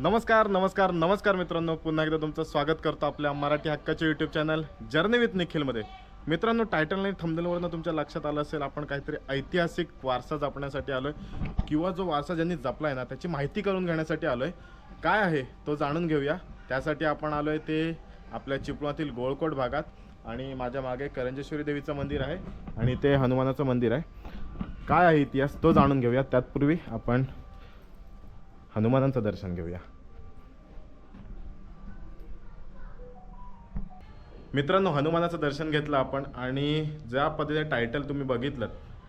नमस्कार नमस्कार नमस्कार मित्रांनो. पुन्हा एकदा तुमचं स्वागत करतो आपल्या मराठी हक्काचे यूट्यूब चॅनल जर्नी विथ निखिलमध्ये मित्रांनो टायटल आणि थंबनेलवरनं तुमच्या लक्षात आलं असेल आपण काहीतरी ऐतिहासिक वारसा जपण्यासाठी आलो आहे किंवा जो वारसा ज्यांनी जपला आहे ना त्याची माहिती करून घेण्यासाठी आलो आहे काय आहे तो जाणून घेऊया. त्यासाठी आपण आलो आहे ते आपल्या चिपळातील गोळकोट भागात. आणि माझ्या मागे करंजेश्वरी देवीचं मंदिर आहे आणि ते हनुमानाचं मंदिर आहे. काय आहे इतिहास तो जाणून घेऊया. त्यातपूर्वी आपण हनुमानांचं दर्शन घेऊया. मित्रांनो हनुमानाचं दर्शन घेतलं आपण आणि ज्या पद्धतीने टायटल तुम्ही बघितलं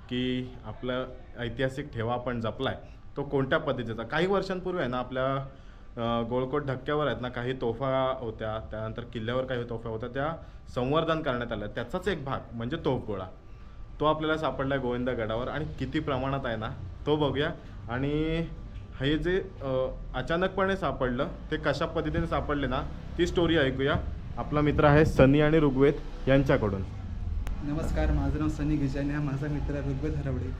की आपलं ऐतिहासिक ठेवा आपण जपलाय तो कोणत्या पद्धतीचा? काही वर्षांपूर्वी आहे ना आपल्या गोळकोट धक्क्यावर आहेत ना काही तोफा होत्या त्यानंतर किल्ल्यावर काही तोफा होत्या त्या संवर्धन करण्यात आल्या. त्याचाच एक भाग म्हणजे तोफगोळा. तो आपल्याला सापडला आहे गोविंदगडावर आणि किती प्रमाणात आहे ना तो बघूया. आणि हे जे अचानकपणे सापडलं ते कशा पद्धतीने सापडले ना ती स्टोरी ऐकूया. आपला मित्र आहे सनी आणि ऋग्वेद यांच्याकडून. नमस्कार माझं नाव सनी गिजाने हा माझा मित्र ऋग्वेद हरवडे.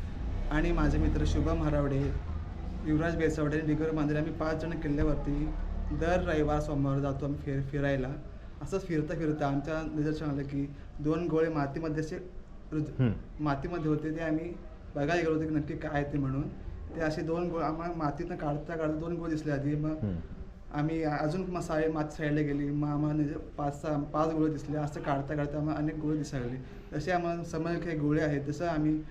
आणि माझे मित्र शुभम हरवडे युवराज बेसवडे डिगर मांजरे आम्ही पाच जण किल्ल्यावरती दर रविवार सोमवार जातो आम्ही फिर फिरायला. असंच फिरता फिरता आमच्या निदर्शन आलं की दोन गोळे मातीमध्ये असे. मातीमध्ये होते ते आम्ही बघायला गेलो होतो की नक्की काय आहे ते म्हणून. ते असे दोन गोळ आम्हाला मातीतनं काढता काढता दोन गोळ दिसले आधी. मग. आम्ही अजून मग साय माती साईडला गेली. मग आम्हाला पाच सहा पाच गोळे दिसले. असं काढता काढता आम्हाला अनेक गोळे दिसायला लागले. तसे आम्हाला समजले की हे गोळे आहेत. तसं आम्ही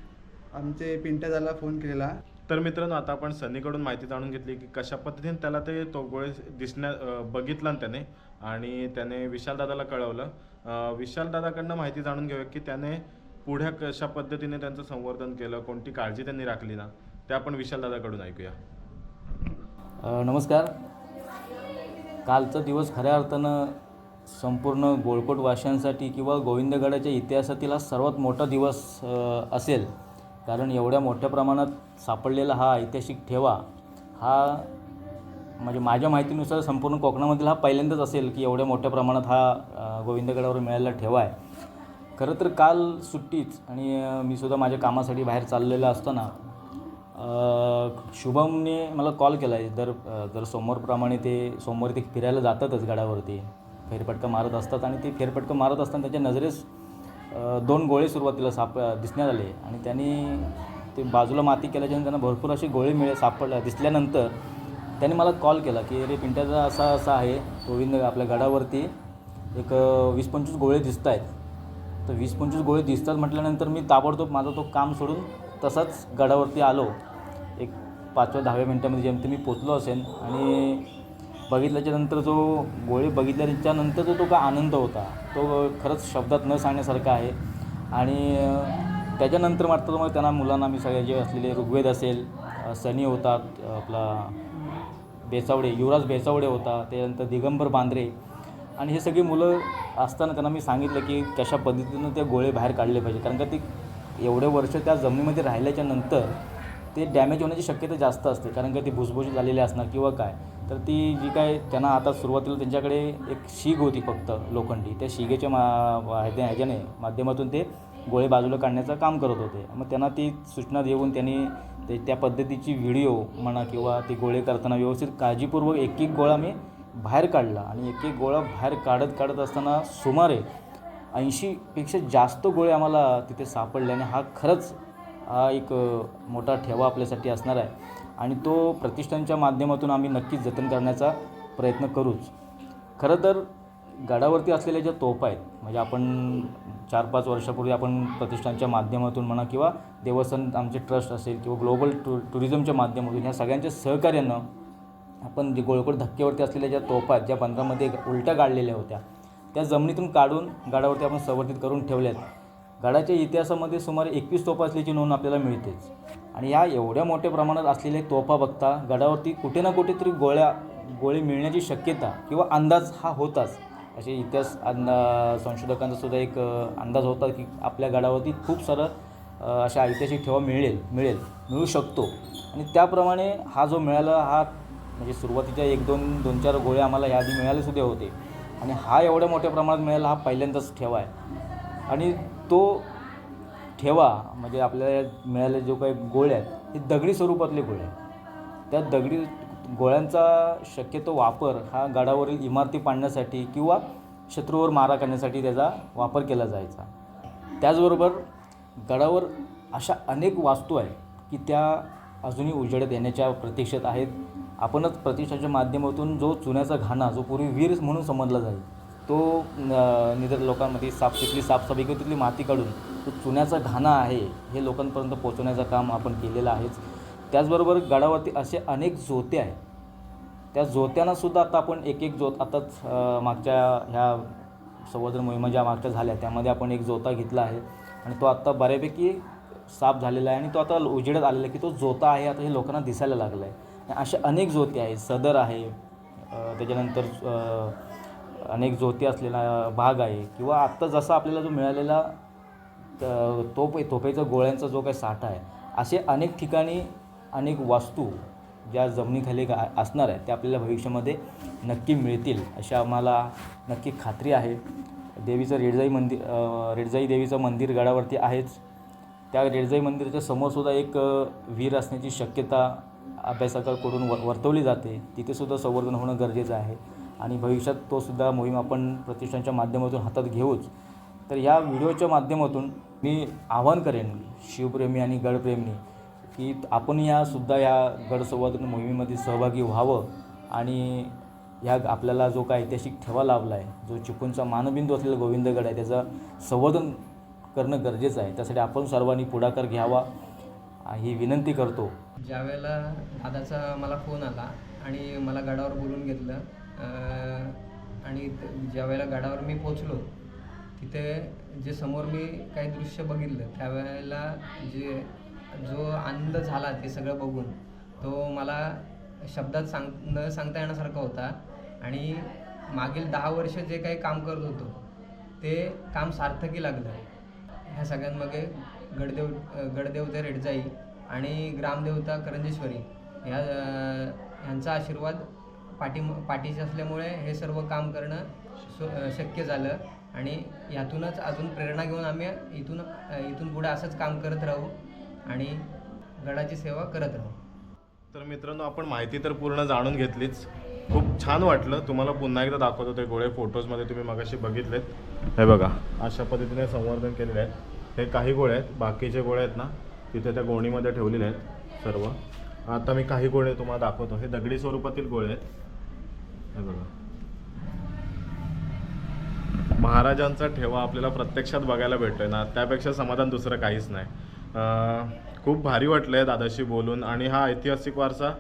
आमचे पिंट्या दादाला फोन केलेला. तर मित्रांनो आता आपण सनीकडून माहिती जाणून घेतली की कशा पद्धतीने त्याला ते तो गोळे दिसण्या बघितलं त्याने. आणि त्याने विशाल दादाला कळवलं. अ, विशाल दादाकडनं माहिती जाणून घेऊया की त्याने पुढे कशा पद्धतीने त्यांचं संवर्धन केलं कोणती काळजी त्यांनी राखली ना. ते आपण विशाल दादाकडून ऐकूया. नमस्कार. कालचा दिवस खऱ्या अर्थानं संपूर्ण गोळकोटवाश्यांसाठी किंवा गोविंदगडाच्या इतिहासातील हा सर्वात मोठा दिवस असेल. कारण एवढ्या मोठ्या प्रमाणात सापडलेला हा ऐतिहासिक ठेवा हा म्हणजे माझ्या माहितीनुसार संपूर्ण कोकणामधील हा पहिल्यांदाच असेल की एवढ्या मोठ्या प्रमाणात हा गोविंदगडावर मिळालेला ठेवा आहे. खरं तर काल सुट्टीच आणि मी सुद्धा माझ्या कामासाठी बाहेर चाललेला असताना शुभमने मला कॉल केला आहे दर दर सोमवारप्रमाणे ते सोमवारी ते फिरायला जातातच गडावरती. फेरफटका मारत असतात आणि ते फेरफटका मारत असताना त्याच्या नजरेस दोन गोळे सुरुवातीला साप दिसण्यात आले. आणि त्यांनी ते बाजूला माती केल्याच्यानंतर त्यांना भरपूर असे गोळे मिळे सापडल्या दिसल्यानंतर त्यांनी मला कॉल केला की अरे पिंट्याचा असा असा आहे. गोविंद आपल्या गडावरती एक वीस पंचवीस गोळे दिसत आहेत तर वीस पंचवीस गोळे दिसतात म्हटल्यानंतर मी ताबडतोब माझं तो काम सोडून तसाच गडावरती आलो. एक पाचव्या दहाव्या मिनटामध्ये जेमते मी पोचलो असेन आणि बघितल्याच्या नंतर जो गोळे बघितल्याच्या नंतर जो तो काय आनंद होता तो खरंच शब्दात न सांगण्यासारखा आहे. आणि त्याच्यानंतर मात्र मग त्यांना मुलांना मी सगळे जे असलेले ऋग्वेद असेल सनी होतात आपला बेचावडे युवराज बेचावडे होता त्यानंतर दिगंबर बांद्रे. आणि हे सगळी मुलं असताना त्यांना मी सांगितलं की कशा पद्धतीनं ते गोळे बाहेर काढले पाहिजे कारण का ते एवढे वर्ष त्या जमिनीमध्ये राहिल्याच्या नंतर ते डॅमेज होण्याची शक्यता जास्त असते. कारण का ती भुसभुशीत झालेली असणार किंवा काय. तर ती जी काय त्यांना आता सुरुवातीला त्यांच्याकडे एक शीग होती फक्त लोखंडी. त्या शिगेच्या मा ह्याच्या ह्याच्याने माध्यमातून ते गोळे बाजूला काढण्याचं काम करत होते. मग त्यांना ती सूचना देऊन त्यांनी ते त्या पद्धतीची व्हिडिओ म्हणा किंवा ते गोळे करताना व्यवस्थित काळजीपूर्वक एक एक गोळा मी बाहेर काढला. आणि एक एक गोळा बाहेर काढत काढत असताना सुमारे ऐंशीपेक्षा जास्त गोळे आम्हाला तिथे सापडले. आणि हा खरंच हा एक मोठा ठेवा आपल्यासाठी असणार आहे. आणि तो प्रतिष्ठानच्या माध्यमातून आम्ही नक्कीच जतन करण्याचा प्रयत्न करूच. खरं तर गडावरती असलेल्या ज्या तोफा आहेत म्हणजे आपण चार पाच वर्षापूर्वी आपण प्रतिष्ठानच्या माध्यमातून म्हणा किंवा देवस्थान आमचे ट्रस्ट असेल किंवा ग्लोबल टू टुरिझमच्या माध्यमातून ह्या सगळ्यांच्या सहकार्यानं आपण जे गोळगोळ धक्क्यावरती असलेल्या ज्या तोफा आहेत ज्या बंदरामध्ये उलट्या काढलेल्या होत्या त्या जमिनीतून काढून गाडावरती आपण संवर्धित करून ठेवल्या आहेत गडाच्या इतिहासामध्ये सुमारे एकवीस तोफा असल्याची नोंद आपल्याला मिळतेच. आणि या एवढ्या मोठ्या प्रमाणात असलेल्या तोफा बघता गडावरती कुठे ना कुठेतरी गोळ्या गोळी मिळण्याची शक्यता किंवा अंदाज हा होताच. असे इतिहास अंदा संशोधकांचा सुद्धा एक अंदाज होता की आपल्या गडावरती खूप सारं अशा ऐतिहासिक ठेवा मिळेल मिळेल मिळू शकतो. आणि त्याप्रमाणे हा जो मिळाला हा म्हणजे सुरुवातीच्या एक दोन दोन चार गोळ्या आम्हाला याआधी मिळाले सुद्धा होते. आणि हा एवढ्या मोठ्या प्रमाणात मिळाला हा पहिल्यांदाच ठेवा आहे. आणि तो ठेवा म्हणजे आपल्याला मिळाले जो काही गोळ्या आहेत हे दगडी स्वरूपातले गोळे आहेत. त्या दगडी गोळ्यांचा शक्यतो वापर हा गडावरील इमारती पाडण्यासाठी किंवा शत्रूवर मारा करण्यासाठी त्याचा वापर केला जायचा. त्याचबरोबर गडावर अशा अनेक वास्तू आहेत की त्या अजूनही उजेडत येण्याच्या प्रतीक्षेत आहेत. आपणच प्रतिष्ठाच्या माध्यमातून जो चुन्याचा घाणा जो पूर्वी वीर म्हणून समजला जाईल तो न- लोकांमध्ये साफ तिथली साफसफाई किंवा तिथली माती काढून तो चुन्याचा घाणा आहे हे लोकांपर्यंत पोचवण्याचं काम आपण केलेलं आहेच. त्याचबरोबर गडावरती असे अनेक जोते आहेत. त्या जोत्यांनासुद्धा आता आपण एक एक जोत आताच मागच्या ह्या संवर्धन मोहिमा ज्या मागच्या झाल्या त्यामध्ये आपण एक जोता घेतला आहे. आणि तो आत्ता बऱ्यापैकी साफ झालेला आहे आणि तो आता उजेडत आलेला आहे की तो जोता आहे आता हे लोकांना दिसायला लागला आहे असे अनेक जोते आहेत. सदर आहे त्याच्यानंतर अनेक ज्योती असलेला भाग आहे किंवा आत्ता जसा आपल्याला जो मिळालेला तोप तोफेचा गोळ्यांचा जो काही साठा आहे असे अनेक ठिकाणी अनेक वास्तू ज्या जमिनीखाली गा- असणार आहेत त्या आपल्याला भविष्यामध्ये नक्की मिळतील अशी आम्हाला नक्की खात्री आहे. देवीचं रेडजाई मंदिर रेडजाई देवीचं मंदिर गडावरती आहेच. त्या रेडजाई मंदिराच्या समोरसुद्धा एक वीर असण्याची शक्यता अभ्यासकाकडून व वर्तवली जाते. तिथेसुद्धा संवर्धन होणं गरजेचं आहे. आणि भविष्यात तो सुद्धा मोहीम आपण प्रतिष्ठानच्या माध्यमातून हातात घेऊच. तर या व्हिडिओच्या माध्यमातून मी आवाहन करेन शिवप्रेमी आणि गडप्रेमी की आपण या सुद्धा या गड संवर्धन मोहिमेमध्ये सहभागी व्हावं आणि ह्या आपल्याला जो काय ऐतिहासिक ठेवा लाभला आहे जो चिपळूणचा मानबिंदू असलेला गोविंदगड आहे त्याचं संवर्धन करणं गरजेचं आहे. त्यासाठी आपण सर्वांनी पुढाकार घ्यावा. ही विनंती करतो. ज्यावेळेला दादाचा मला फोन आला आणि मला गडावर बोलून घेतलं आणि ज्या वेळेला गडावर मी पोचलो तिथे जे समोर मी काही दृश्य बघितलं त्यावेळेला जे जो आनंद झाला ते सगळं बघून तो मला शब्दात सांग न सांगता येण्यासारखा होता. आणि मागील दहा वर्ष जे काही काम करत होतो ते काम सार्थकी लागलं. ह्या सगळ्यांमध्ये गडदेव गडदेवता रेडजाई आणि ग्रामदेवता करंजेश्वरी ह्या ह्यांचा आशीर्वाद पाठी पाठीशी असल्यामुळे हे सर्व काम करणं सो- शक्य झालं. आणि यातूनच अजून प्रेरणा घेऊन आम्ही इथून इथून पुढे असंच काम करत राहू आणि गडाची सेवा करत राहू. तर मित्रांनो आपण माहिती तर पूर्ण जाणून घेतलीच. खूप छान वाटलं. तुम्हाला पुन्हा एकदा दाखवतो ते गोळे फोटोजमध्ये तुम्ही मगाशी बघितलेत. हे बघा अशा पद्धतीने संवर्धन केलेले आहेत हे काही गोळे आहेत बाकीचे गोळे आहेत ना तिथे त्या गोणीमध्ये ठेवलेले आहेत सर्व. आता मी काही गोळे तुम्हाला दाखवतो. हे दगडी स्वरूपातील गोळे आहेत. हे बघा. महाराजांचा ठेवा आपल्याला प्रत्यक्षात बघायला भेटतोय ना त्यापेक्षा समाधान दुसरं काहीच नाही. खूप भारी वाटलं आहे दादाशी बोलून आणि हा ऐतिहासिक वारसा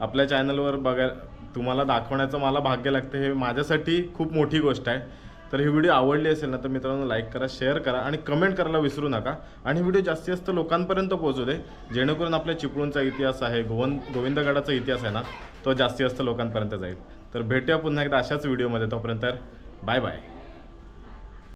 आपल्या चॅनलवर बघाय तुम्हाला दाखवण्याचं मला भाग्य लागतं हे माझ्यासाठी खूप मोठी गोष्ट आहे. तर ही व्हिडिओ आवडली असेल ना तर मित्रांनो लाईक करा शेअर करा आणि कमेंट करायला विसरू नका. आणि व्हिडिओ जास्तीत जास्त लोकांपर्यंत पोहोचू दे जेणेकरून आपल्या चिपळूणचा इतिहास आहे गोवन गोविंदगडाचा इतिहास आहे ना तो जास्तीत जास्त लोकांपर्यंत जाईल. तर भेटूया पुन्हा एकदा अशाच व्हिडिओमध्ये तोपर्यंत बाय बाय